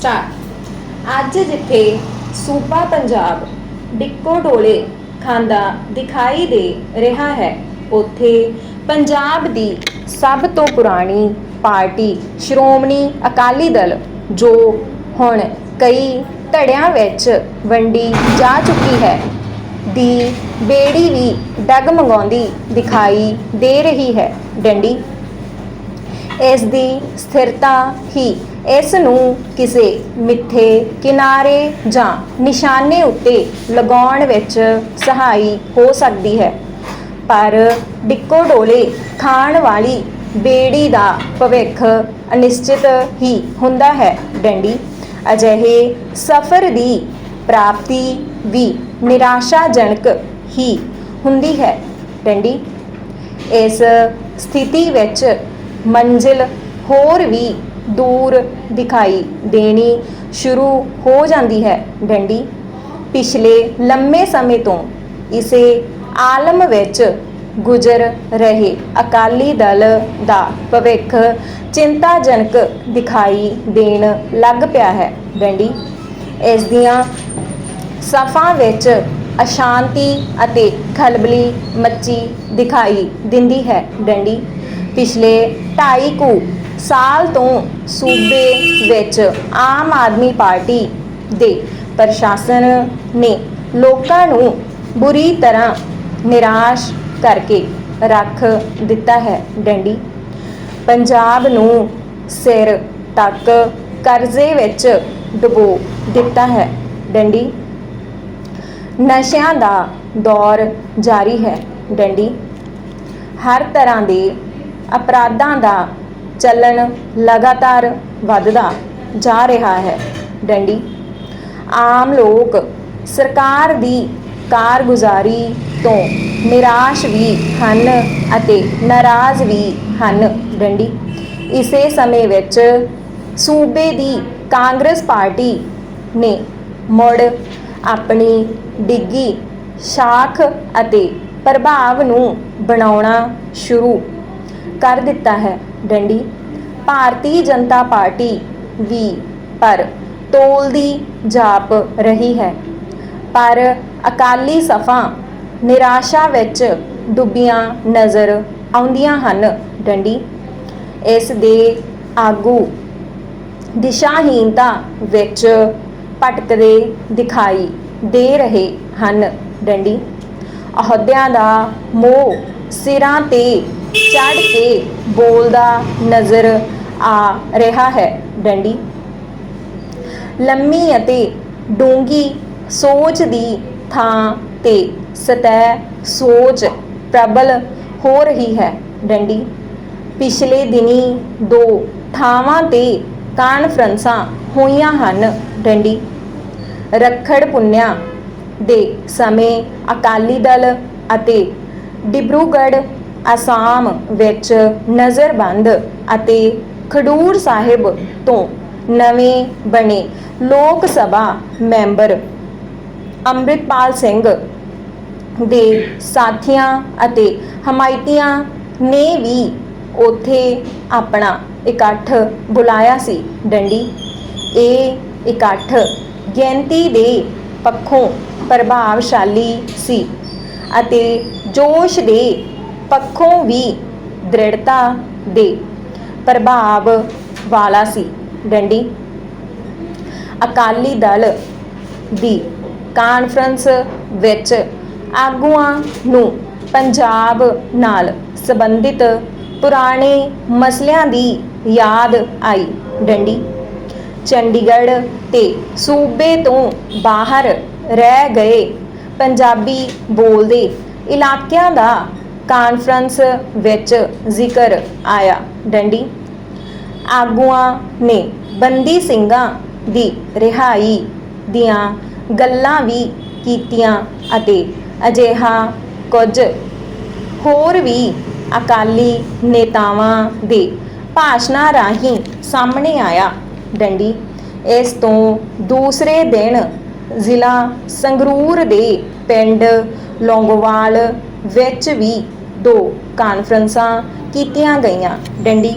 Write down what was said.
Star ਅੱਜ ਜਿੱਥੇ ਸੂਬਾ ਪੰਜਾਬ ਡਿੱਕੋ ਡੋਲੇ ਖਾਂਦਾ ਦਿਖਾਈ ਦੇ ਰਿਹਾ ਹੈ, ਉੱਥੇ ਪੰਜਾਬ ਦੀ ਸਭ ਤੋਂ ਪੁਰਾਣੀ ਪਾਰਟੀ ਸ਼੍ਰੋਮਣੀ ਅਕਾਲੀ ਦਲ ਜੋ ਹੁਣ ਕਈ ਧੜਿਆਂ ਵਿੱਚ ਵੰਡੀ ਜਾ ਚੁੱਕੀ ਹੈ, ਦੀ ਬੇੜੀ ਵੀ ਡਗਮਗਾਉਂਦੀ ਦਿਖਾਈ ਦੇ ਰਹੀ ਹੈ। ਡੰਡੀ, ਇਸ ਦੀ ਸਥਿਰਤਾ ਹੀ ਇਸ ਨੂੰ ਕਿਸੇ ਮਿੱਥੇ ਕਿਨਾਰੇ ਜਾਂ ਨਿਸ਼ਾਨੇ ਉੱਤੇ ਲਗਾਉਣ ਵਿੱਚ ਸਹਾਈ ਹੋ ਸਕਦੀ ਹੈ। ਪਰ ਡਿੱਕੋ ਡੋਲੇ ਖਾਣ ਵਾਲੀ ਬੇੜੀ ਦਾ ਭਵਿੱਖ ਅਨਿਸ਼ਚਿਤ ਹੀ ਹੁੰਦਾ ਹੈ, ਡੰਡੀ। ਅਜਿਹੇ ਸਫ਼ਰ ਦੀ ਪ੍ਰਾਪਤੀ ਵੀ ਨਿਰਾਸ਼ਾਜਨਕ ਹੀ ਹੁੰਦੀ ਹੈ, ਡੰਡੀ। ਇਸ ਸਥਿਤੀ ਵਿੱਚ ਮੰਜ਼ਿਲ ਹੋਰ ਵੀ ਦੂਰ ਦਿਖਾਈ ਦੇਣੀ ਸ਼ੁਰੂ ਹੋ ਜਾਂਦੀ ਹੈ। ਡੰਡੀ, ਪਿਛਲੇ ਲੰਮੇ ਸਮੇਂ ਤੋਂ ਇਸੇ ਆਲਮ ਵਿੱਚ ਗੁਜ਼ਰ ਰਹੇ ਅਕਾਲੀ ਦਲ ਦਾ ਭਵਿੱਖ ਚਿੰਤਾਜਨਕ ਦਿਖਾਈ ਦੇਣ ਲੱਗ ਪਿਆ ਹੈ। ਡੰਡੀ, ਇਸ ਦੀਆਂ ਸਫਾਂ ਵਿੱਚ ਅਸ਼ਾਂਤੀ ਅਤੇ ਖਲਬਲੀ ਮੱਚੀ ਦਿਖਾਈ ਦਿੰਦੀ ਹੈ। ਡੰਡੀ, ਪਿਛਲੇ 2.5 ਕੁ ਸਾਲ ਤੋਂ ਸੂਬੇ ਵਿੱਚ ਆਮ ਆਦਮੀ ਪਾਰਟੀ ਦੇ ਪ੍ਰਸ਼ਾਸਨ ਨੇ ਲੋਕਾਂ ਨੂੰ ਬੁਰੀ ਤਰ੍ਹਾਂ ਨਿਰਾਸ਼ ਕਰਕੇ ਰੱਖ ਦਿੱਤਾ ਹੈ ਡੰਡੀ। ਪੰਜਾਬ ਨੂੰ ਸਿਰ ਤੱਕ ਕਰਜ਼ੇ ਵਿੱਚ ਡੁਬੋ ਦਿੱਤਾ ਹੈ ਡੰਡੀ। ਨਸ਼ਿਆਂ ਦਾ ਦੌਰ ਜਾਰੀ ਹੈ ਡੰਡੀ। ਹਰ ਤਰ੍ਹਾਂ ਦੇ ਅਪਰਾਧਾਂ ਦਾ ਚੱਲਣ ਲਗਾਤਾਰ ਵੱਧਦਾ ਜਾ ਰਿਹਾ ਹੈ। ਡੰਡੀ। ਆਮ ਲੋਕ ਸਰਕਾਰ ਦੀ ਕਾਰਗੁਜ਼ਾਰੀ ਤੋਂ ਨਿਰਾਸ਼ ਵੀ ਹਨ ਅਤੇ ਨਾਰਾਜ਼ ਵੀ ਹਨ। ਡੰਡੀ। ਇਸੇ ਸਮੇਂ ਵਿੱਚ ਸੂਬੇ ਦੀ ਕਾਂਗਰਸ ਪਾਰਟੀ ਨੇ ਮੁੜ ਆਪਣੀ ਡਿੱਗੀ ਸ਼ਾਖ ਅਤੇ ਪ੍ਰਭਾਵ ਨੂੰ ਬਣਾਉਣਾ ਸ਼ੁਰੂ ਕਰ ਦਿੱਤਾ ਹੈ। ਡੰਡੀ। ਭਾਰਤੀ ਜਨਤਾ ਪਾਰਟੀ ਵੀ ਪਰ ਤੋਲਦੀ ਜਾਪ ਰਹੀ ਹੈ। ਪਰ ਅਕਾਲੀ ਸਫਾ ਨਿਰਾਸ਼ਾ ਵਿੱਚ ਡੁੱਬੀਆਂ ਨਜ਼ਰ ਆਉਂਦੀਆਂ ਹਨ ਡੰਡੀ। ਇਸ ਦੇ ਆਗੂ ਦਿਸ਼ਾਹੀਨਤਾ ਵਿੱਚ ਭਟਕਦੇ ਦਿਖਾਈ ਦੇ ਰਹੇ ਹਨ ਡੰਡੀ। ਅਹੁਦਿਆਂ ਦਾ ਮੋਹ ਸਿਰਾਂ ਤੇ ਚੜ ਕੇ ਬੋਲਦਾ ਨਜ਼ਰ ਆ ਰਿਹਾ ਹੈ, ਡੰਡੀ। ਲੰਮੀ ਅਤੇ ਡੂੰਗੀ ਸੋਚ ਦੀ ਥਾਂ ਤੇ ਸਤਹ ਸੋਚ ਪ੍ਰਬਲ ਹੋ ਰਹੀ ਹੈ, ਡੰਡੀ। ਪਿਛਲੇ ਦਿਨੀ ਦੋ ਥਾਵਾਂ ਤੇ ਕਾਨਫਰੰਸਾਂ ਹੋਈਆਂ ਹਨ, ਡੰਡੀ। ਰੱਖੜ ਪੁੰਨਿਆ ਦੇ ਸਮੇਂ ਅਕਾਲੀ ਦਲ ਅਤੇ ਡਿਬਰੂਗੜ੍ਹ, ਅਸਾਮ ਵਿੱਚ ਨਜ਼ਰਬੰਦ ਅਤੇ ਖਡੂਰ ਸਾਹਿਬ ਤੋਂ ਨਵੇਂ ਬਣੇ ਲੋਕ ਸਭਾ ਮੈਂਬਰ ਅੰਮ੍ਰਿਤਪਾਲ ਸਿੰਘ ਦੇ ਸਾਥੀਆਂ ਅਤੇ ਹਮਾਇਤੀਆਂ ਨੇ ਵੀ ਉਥੇ ਆਪਣਾ ਇਕੱਠ ਬੁਲਾਇਆ ਸੀ। ਡੰਡੀ, ਇਹ ਇਕੱਠ ਗਿਣਤੀ ਦੇ ਪੱਖੋਂ ਪ੍ਰਭਾਵਸ਼ਾਲੀ ਸੀ ਅਤੇ ਜੋਸ਼ ਦੇ ਪੱਖੋਂ ਵੀ ਦ੍ਰਿੜਤਾ ਦੇ ਪ੍ਰਭਾਵ ਵਾਲਾ ਸੀ। ਡੰਡੀ, ਅਕਾਲੀ ਦਲ ਦੀ ਕਾਨਫਰੰਸ ਵਿੱਚ ਆਗੂਆਂ ਨੂੰ ਪੰਜਾਬ ਨਾਲ ਸੰਬੰਧਿਤ ਪੁਰਾਣੇ ਮਸਲਿਆਂ ਦੀ ਯਾਦ ਆਈ। ਡੰਡੀ, ਚੰਡੀਗੜ੍ਹ ਤੇ ਸੂਬੇ ਤੋਂ ਬਾਹਰ ਰਹਿ ਗਏ ਪੰਜਾਬੀ ਬੋਲਦੇ ਇਲਾਕਿਆਂ ਦਾ ਕਾਨਫਰੰਸ ਵਿੱਚ ਜ਼ਿਕਰ ਆਇਆ। ਡੰਡੀ, ਆਗੂਆਂ ਨੇ ਬੰਦੀ ਸਿੰਘਾਂ ਦੀ ਰਿਹਾਈ ਦੀਆਂ ਗੱਲਾਂ ਵੀ ਕੀਤੀਆਂ ਅਤੇ ਅਜਿਹਾ ਕੁਝ ਹੋਰ ਵੀ ਅਕਾਲੀ ਨੇਤਾਵਾਂ ਦੇ ਭਾਸ਼ਣਾਂ ਰਾਹੀਂ ਸਾਹਮਣੇ ਆਇਆ। ਡੰਡੀ, ਇਸ ਤੋਂ ਦੂਸਰੇ ਦਿਨ ਜ਼ਿਲ੍ਹਾ ਸੰਗਰੂਰ ਦੇ ਪਿੰਡ ਲੌਂਗੋਵਾਲ ਵਿੱਚ ਵੀ ਦੋ ਕਾਨਫਰੰਸਾਂ ਕੀਤੀਆਂ ਗਈਆਂ। ਡੰਡੀ